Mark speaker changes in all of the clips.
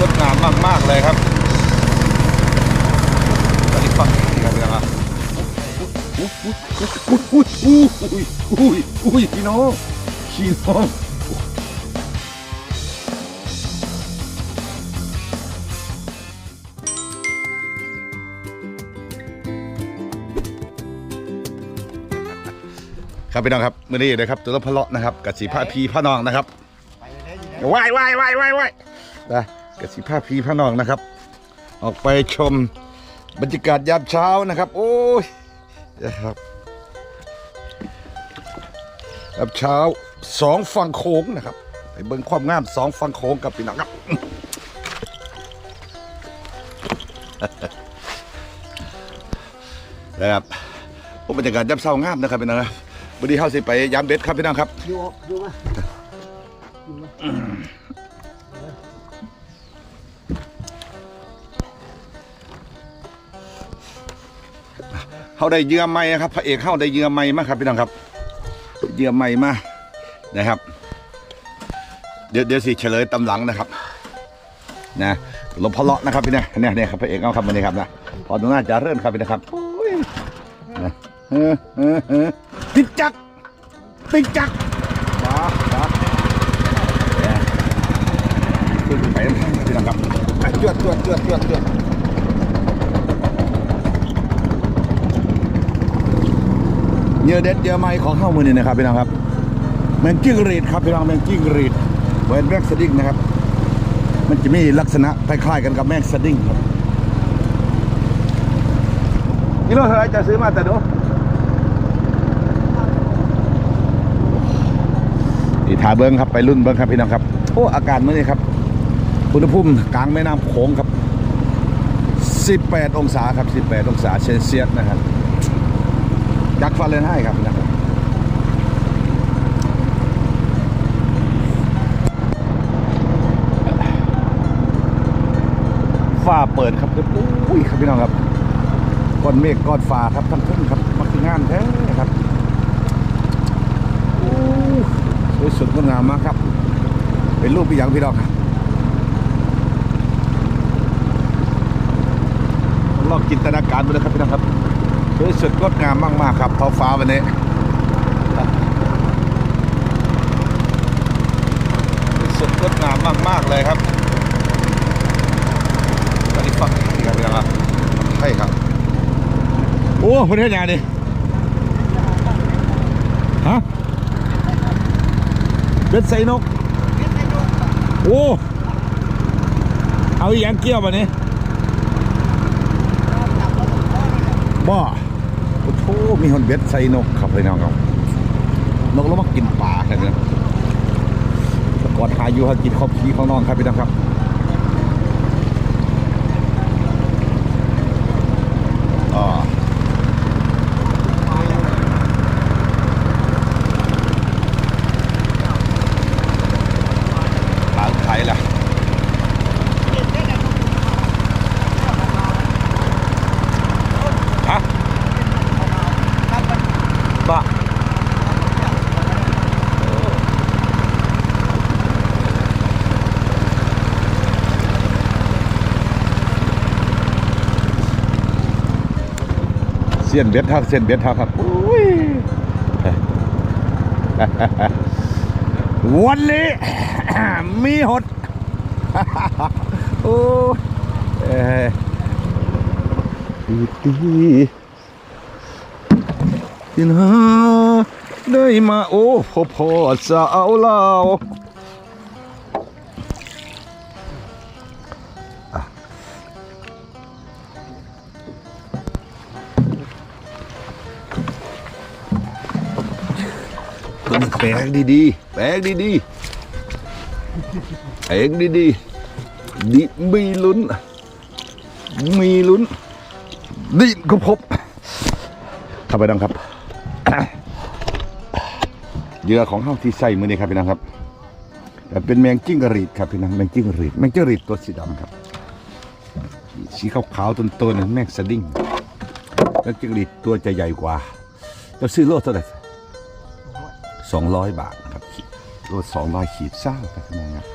Speaker 1: งดงามมาก ๆ เลยครับตอนนี้ฟังนี่ครับพี่น้องครับอุ้ยอุ้ยอุ้ยอุ้ยอุ้ยพี่น้องพี่น้องครับพี่น้องครับมื่อนี้นะครับตัวละพะเลาะนะครับกับสีผ้าพีผ้านองนะครับว่ายว่ายว่ายว่ายว่ายนะ กับสีผ้าพีผ้านองนะครับ ออกไปชมบรรยากาศยามเช้านะครับ โอ้ยนะครับยามเช้าสองฝั่งโค้งนะครับไปเบิ่งความงามสองฝั่งโค้งกับพี่น้องครับนะครับโอ้บรรยากาศยามเช้างามนะครับพี่น้องครับวันนี้เข้าสิไปยามเบ็ดครับพี่น้องครับ
Speaker 2: อยู่อยู่มา
Speaker 1: เขาได้เหยื่อใหม่ครับพระเอกเข้าได้เหยื่อใหม่มาครับพี่น้องครับเหยื่อใหม่มานะครับ เดี๋ยวเดี๋ยวสิเฉลยตำหลังนะครับ นะหลบพะเลาะนะครับพี่นี่ยเนี่ยเนี่ยครับพระเอกเอาครับวันนี้ครับนะพอตรงหน้าจะเริ่มครับพี่นะครับโอ้ยนะเออเออเออติ๊กจักติ๊กจักบ้าบ้าเนี่ยขึ้นไปน้ำทางครับพี่น้องครับจวดจวดจวดจวดจวด เยื่อเด็ดเยื่อไม้ของเข้ามือนี่นะครับพี่น้องครับแมงจิ้งรีดครับพี่น้องแมงจิ้งรีดเวนแมงสดิ้งนะครับ มันจะมีลักษณะคล้ายๆกันกับแมงสดิ้งครับนี่เราเท่าไรจะซื้อมาแต่ดูนี่ทาเบิ้งครับไปรุ่นเบิ้งครับพี่น้องครับโอ้อากาศเมื้อนี้ครับอุณหภูมิกลางแม่น้ำโขงครับ 18 องศาครับ 18 องศาเซลเซียสนะครับ ยักษ์ฟาเรนไฮต์ครับนะครับฟ้าเปิดครับอุ้ยครับพี่น้องครับก้อนเมฆก้อนฟ้าครับทั้งทุ่งครับมันคืองานแท้ครับโอ้สวยสุดงดงามมากครับ เป็นรูปพี่ยังพี่น้องครับลองจินตนาการดูเลยครับพี่น้องครับ สวยสดงดงามมาก ๆ ครับท้องฟ้าวันนี้สดงดงามมาก ๆ เลยครับตอนนี้ฟังนี่ครับพี่น้องครับใช่ครับ โอ้ประเทศไหนดิฮะเบ็ดใส่นก โอ้ เอาอีหยังเกี่ยวมาเนี่ยบ่ อ้มีคนเบ็ดใส่นกครับพี่น้องครับนกแล้วมากินปลาครับพี่น้องก่อนหาอยู่หากินข้าวผีข้างนอกครับพี่น้องครับอ๋อปลาไทยล่ะฮะบ้า เสียนเบ็ดเทักเสียนเบ็ดเทักครับอุ้ยวันนี้มีหดโอ้ยดีดีที่นาได้มาโอ้พ่อพ่อสาวลา แปลงดีๆแปลงดีๆแปลงดีๆดิมีลุ้น มีลุ้นดิก็พบครับไปดังครับเหยื่อของเฮาที่ใส่มือนี้ครับพี่น้องครับแต่เป็นแมงจิ้งกรีดครับพี่น้องแมงจิ้งกรีดแมงจิ้งกรีดตัวสีดำครับสีขาวๆต้นๆนั่นแมงสดิ้งแมงจิ้งกรีดตัวจะใหญ่กว่าเราซื้อโลเท่าไหร่ สองร้อยบาทนะครับขีดโลสองร้อยขีดเศร้าครับพี่น้องครับ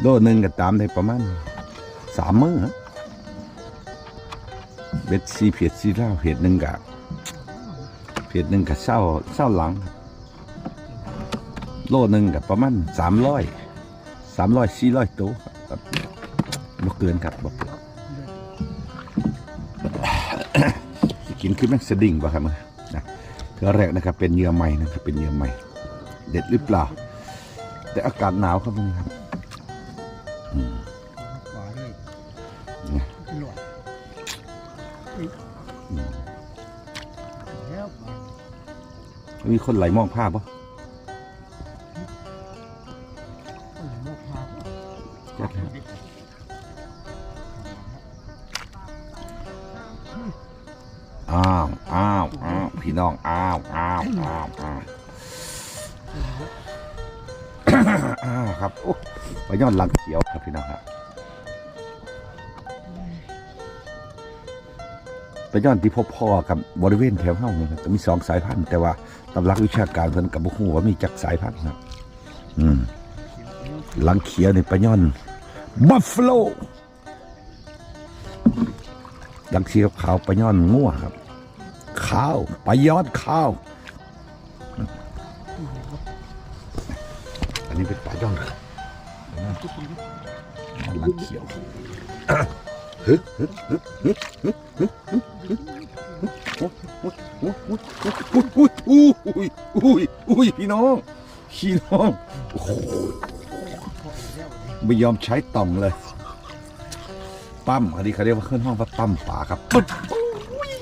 Speaker 1: โลหนึ่งก็ตามได้ประมาณสามมื้อเบ็ดซีเผ็ดซีเล้าเผ็ดหนึ่งกะเผ็ดหนึ่งกะเศร้าเศร้าหลัง โลหนึ่งกับประมาณสามร้อยสามร้อยสี่ร้อยตัวครับบ่เกินครับบ่เกินกินคือแม่งสดิ้งป่ะครับมึงนะเทือแรกนะครับเป็นเยื่อใหม่นะครับเป็นเยื่อใหม่ เด็ดหรือเปล่า แต่อากาศหนาวครับมึงครับ
Speaker 2: ขวาด้วย
Speaker 1: เนี่ย
Speaker 2: หลวดแล้ว
Speaker 1: มีคนไหลมองภาพปะ
Speaker 2: เออโมกพา
Speaker 1: จัดเลยอ้าวอ้าวอ้าวพี่น้องอ้าวอ้าวอ้าวอ้าว ครับโอ้ไปย้อนหลังเขียวครับพี่น้องครับไปย้อนที่พบพ่อกับบริเวณแถวเฮ้านี่ครับมีสองสายพันธุ์แต่ว่าตำรักวิชาการเพิ่นกับบุคูว่ามีจักสายพันธุ์ครับ อืมหลังเขียวในปลาย่อนบัฟฟาโลหลังเขียวขาวปลาย่อนงัวครับ ข้าวปลาย้อนข้าว นนี้เป็นปลาย่อนครับหลังเขียวฮึฮึฮึฮึฮึฮึฮึฮึอุ้ยอุ้ยอุ้ยอุ้ยอุ้ยพี่น้องพี่น้องโอ้โหไม่ยอมใช้ต่อมเลย ปั๊มอันนี้เขาเรียกว่าเครื่องห้องว่าปั๊มป่าครับปึ๊ดอุ้ย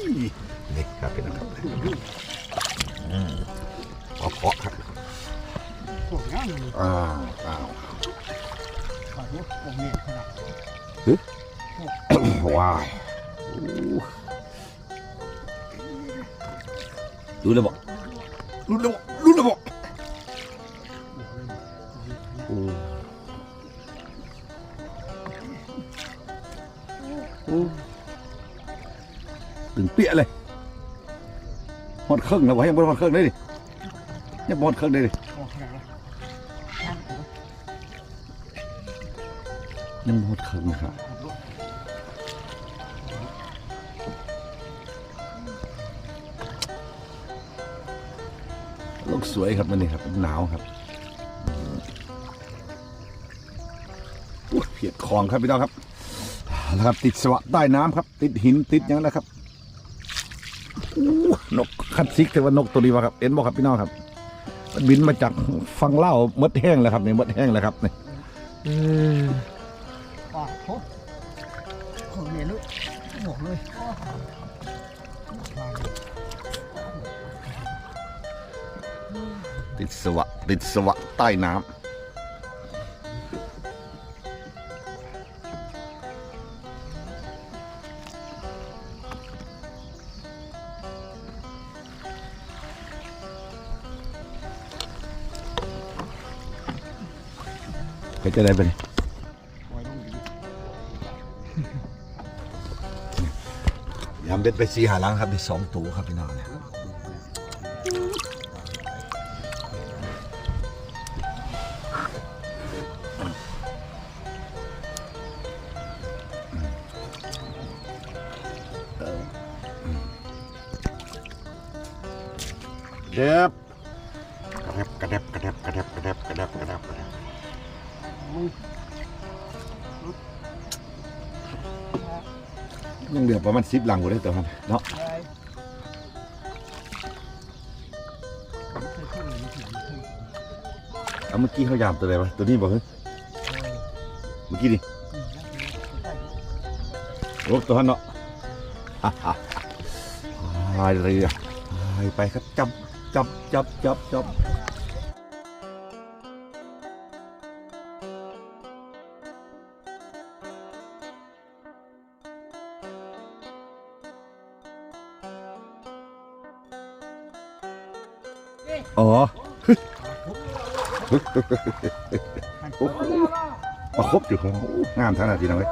Speaker 1: นี่ครับเป็นนะครับอืมเอาเพาะครับ
Speaker 2: พวกนี้มัน
Speaker 1: อ้าวอ้าว
Speaker 2: ขอรู้พวกนี้ขนาด
Speaker 1: ว้ายอู้รู้แล้วบอกรู้แล้วบอกรู้แล้วบอกโอ้โอ้ตึงเปี้ยเลยหอดเครื่องแล้ววะยังไม่หอดเครื่องเลยดิยังบ่หอดเครื่องเลยดิ
Speaker 2: พอขนาด
Speaker 1: ยังหอดครื่งครับโลกสวยครับมันนี่ครับหนาวครับเพียดคลองครับพี่น้องครับเอาละครับ ติดสวะใต้น้ำครับ ติดหินติดยังนะครับนกคัดซิกแต่ว่านกตัวนี้วะครับเอ็นบอกครับพี่น้องครับบินมาจากฟังเล่ามดแห้งแล้วครับเนี่ยมดแห้งแล้วครับเนี่
Speaker 2: ปากพบ ของเนี่ยลูกหมกเลยวาง
Speaker 1: ติดสวะ ติดสวะ ใต้น้ำไปจะได้ไปนี่ เบ็ดไปสีหาล้างครับได้สองตัวครับพี่น้องเนี่ยเด็บกระเด็บกระเด็บกระเด็บกระเด็บกระเด็บกระเด็บกระเด็บ ยังเหลือประมาณสิบหลังอยู่เลยตัวครับเนาะ
Speaker 2: เคยพูดเลยไม่เคยพูด
Speaker 1: เอาเมื่อกี้เขายามตัวอะไรวะตัวนี้บอกเฮ้ยเมื่อกี้ดิโอ้ตัวหันเนาะฮ่าฮ่าพายเรือพายไปครับจับจับจับจับจับ อ๋อโอ้โหมาครบอยู่ครับโอ้งามทั้งนาทีนะเว้ย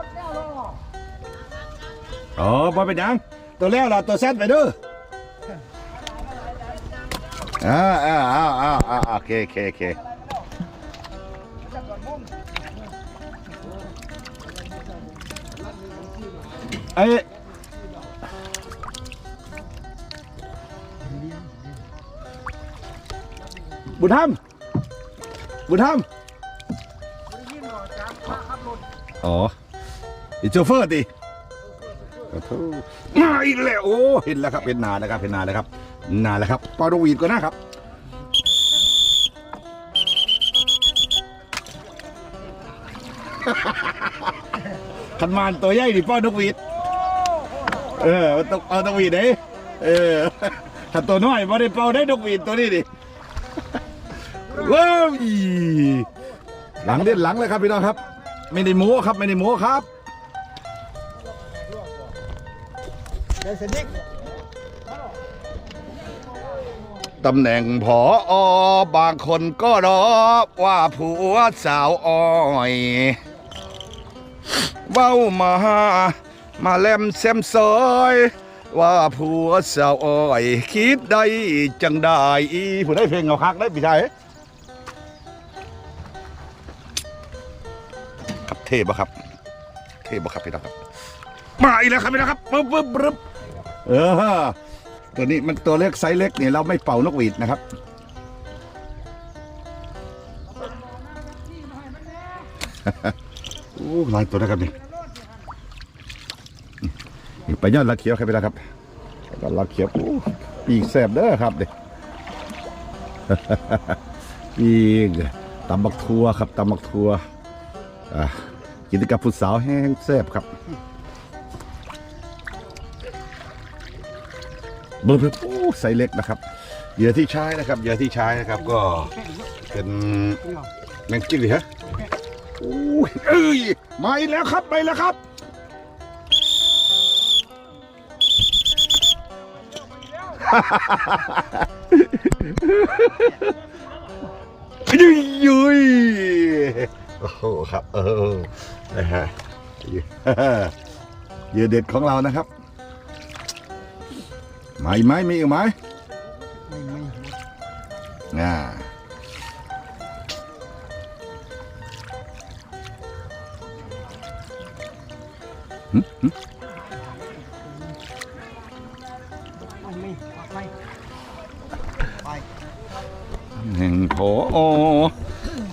Speaker 1: อ๋อพอเป็นยังตัวแล้วล่ะตัวแซดไปเด้ออ่าอ่าอ่าอ่าอ่าโอเคโอเคโอเคไอ้ บุญธรรมบุญธรรมอ๋อไอ้โชเฟอร์ดิขอโทษมาอีกแล้วโอ้เห็นแล้วครับเห็นนานแล้วครับเห็นนานแล้วครับนานแล้วครับปอดวีดก็นะครับขันมานตัวใหญ่ดิป้อนกหวีดเออเอาต้องเอานกหวีดเด้เออถ้าตัวน้อยมาได้เป่าได้นกหวีดตัวนี้ดิ ว้าวหลังเด็ดหลังเลยครับพี่น้องครับ ไม่ได้โม้ครับไม่ได้โม้ครับตำแหน่งผออบางคนก็รอว่าผัวสาวอ้อยเว้ามามาแลมแซมซอยว่าผัวสาวอ้อย คิดได้จังได้ผู้ได้เพลงเอาคักได้พี่ชาย เทปะครับ เทปะครับพี่น้องครับ มาอีกแล้วครับพี่น้องครับปึ๊บปึ๊บปึ๊บเออตัวนี้มันตัวเล็กไซส์เล็กเนี่ยเราไม่เป่านกหวีดนะครับ โอ้หลายตัวนะครับนี่นี่ไปยอดละเขียวครับไปแล้วครับยอดละเขียวโอ้ปีกแสบเด้อครับเด็กปีกตำบักทัวครับตำบักทัวอะ กินกับผู้สาวแห้งแซ่บครับเบอร์เพิ่มโอ้ไซส์เล็กนะครับเหยื่อที่ใช้นะครับเหยื่อที่ใช้นะครับ ก็เป็นแมงจิ้งหรีดฮะโอ้ยเอ้ยมาอีกแล้วครับมาอีกแล้วครับยุยยุย โอ้โหครับ เออนะฮะเหยื่อเด็ดของเรานะครับมาอีกไหมมีอีกไหม
Speaker 2: ไม่ไม่หมด
Speaker 1: อ่า
Speaker 2: ไม่ไม่ไปไป
Speaker 1: แห่งพอ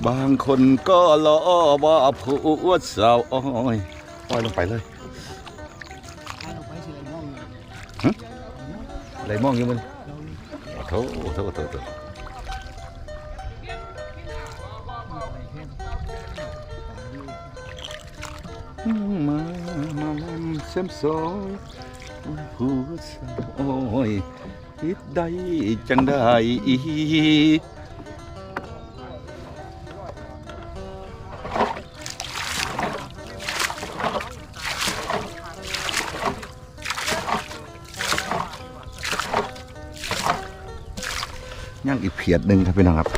Speaker 1: บางคนก็ล้อว่าผัวสาวอ้อยปล่อยลงไปเลย
Speaker 2: ไปเราไปเฉยน้อง
Speaker 1: อะไรมองอยู่มันโถโถโถโถมามาเล่นเซมซอยผัวสาวอ้อยคิดได้จังได้อี ย่างอีกเพียดหนึ่งครับพี่น้องครับ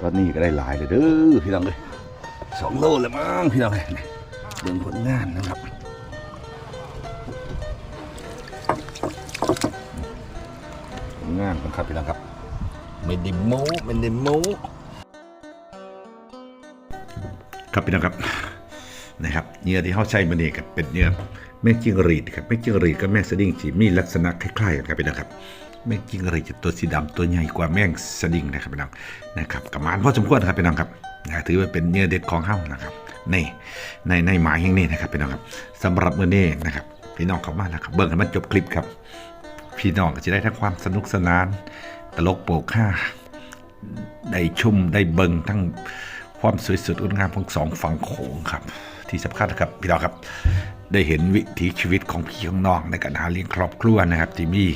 Speaker 1: ตอนนี้ก็ได้หลายเลยเด้อพี่น้องเลยสองโลเลยมั้งพี่น้องเลยนี่เบิ่งผลงานนะครับผลงานนะครับพี่น้องครับไม่ได้โม้ไม่ได้โม้ครับพี่น้องครับนะครับเนื้อที่เขาใช้มาเนี่ยครับเป็นเนื้อแม่จิ้งหรีดครับแม่จิ้งหรีดกับแม่สดิ้งที่มีลักษณะคล้ายๆกันครับพี่น้องครับ แม่งจิ้งหรีดจะตัวสีดำตัวใหญ่กว่าแม่งสดิงนะครับพี่น้องนะครับประมาณพอสมควรครับพี่น้องครับนะถือว่าเป็นเนื้อเด็ดของเฮ้านะครับในในในหมายแห่งนี้นะครับพี่น้องครับสำหรับมื้อนี้นะครับพี่น้องเข้ามานะครับเบิ่งให้มันจบคลิปครับ พี่น้องก็จะได้ทั้งความสนุกสนาน ตลกโปกห้าได้ชุ่มได้เบิ่งทั้งความสวยสดงดงามของสองฝั่งโขงครับ ที่สำคัญนะครับพี่น้องครับ ได้เห็นวิถีชีวิตของพี่ของน้องในการหาเลี้ยงครอบครัวนะครับที่มี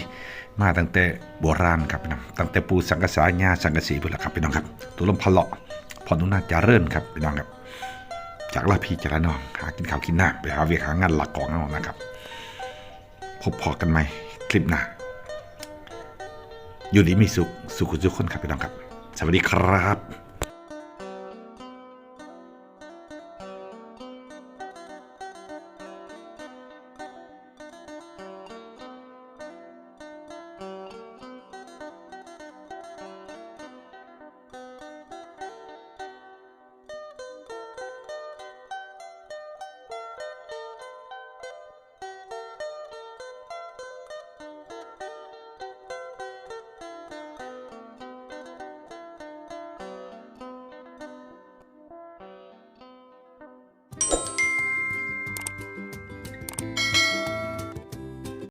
Speaker 1: มาตั้งแต่โบราณครับพี่น้องตั้งแต่ปูสังกษาญาสังกษีพุ่นละครับพี่น้องครับตัวลมพะเลาะพอนุนาจาเริ่นครับพี่น้องครับ จากลาพีจาระนองหากินข้าวกินหน้าไปหาเวียหางานหลักของน้องนะครับ พบพอกันไหมคลิปหน้าอยู่ดีมีสุขสุขทุกคนครับพี่น้องครับ สวัสดีครับ